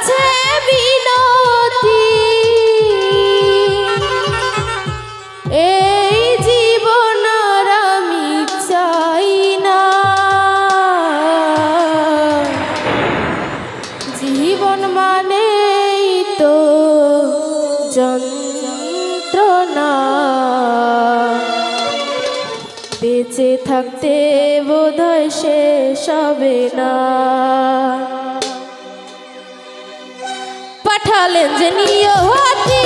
কাছে বিনতি। এই জীবন আমি চাই না। জীবন মানেই তো যন্ত্রণা। বেঁচে থাকতে বোধহয় শেষ হবে না। পাঠালেন নিয়ে নিয়তি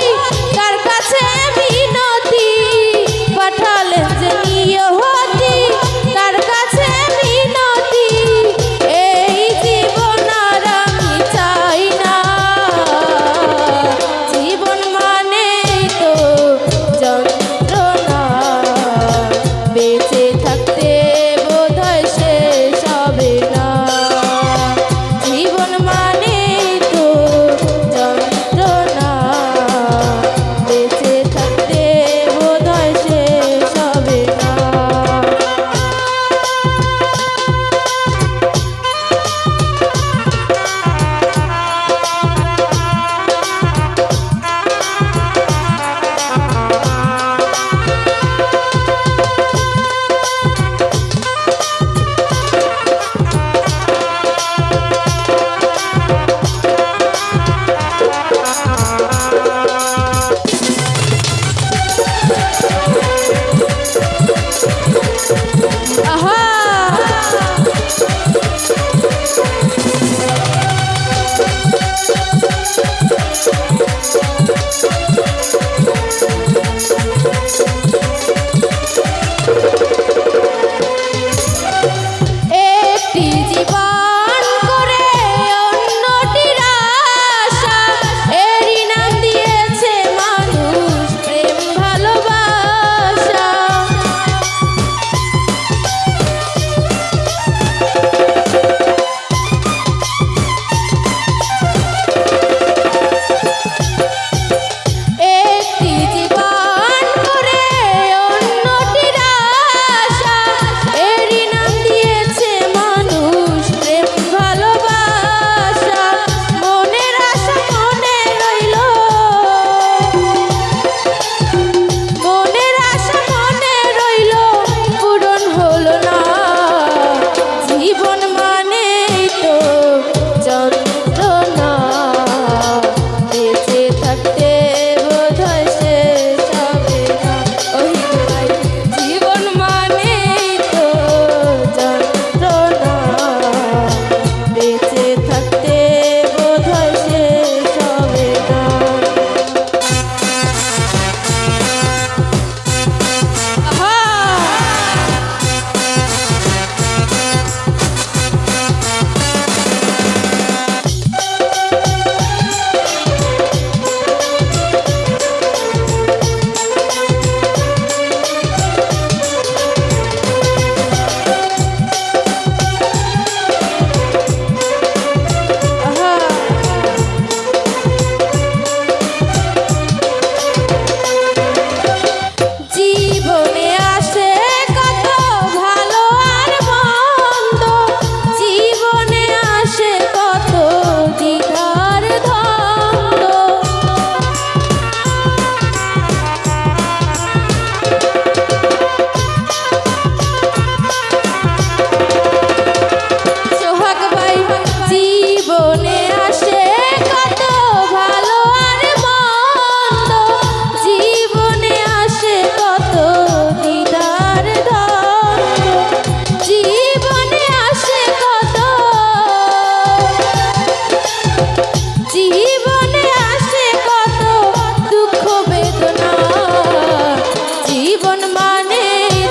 জানে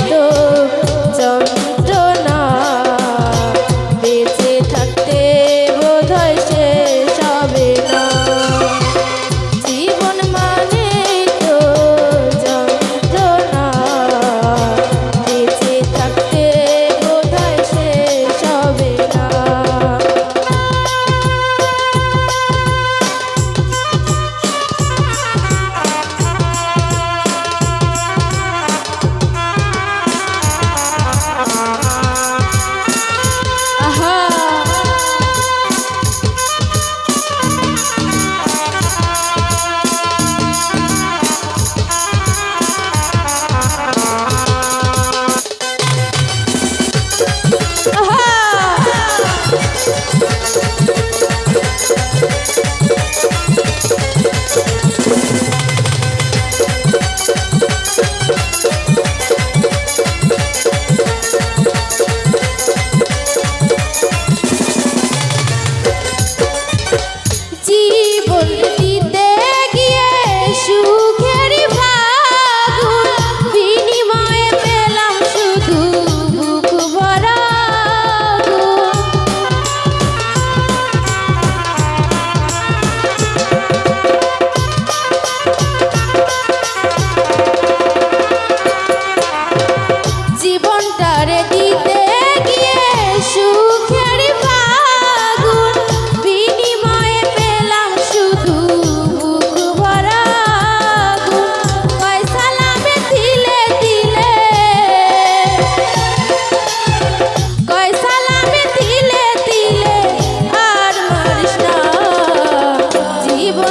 তো চন্দ্র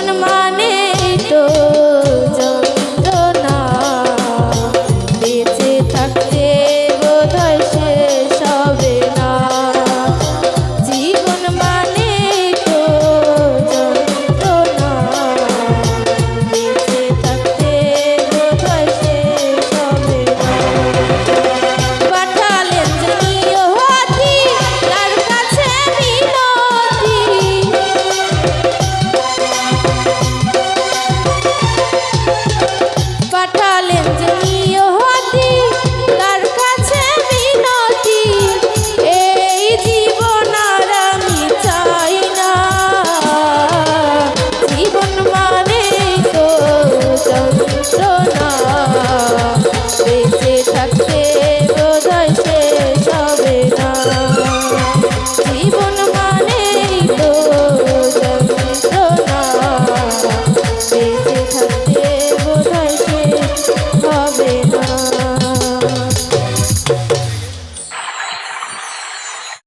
on my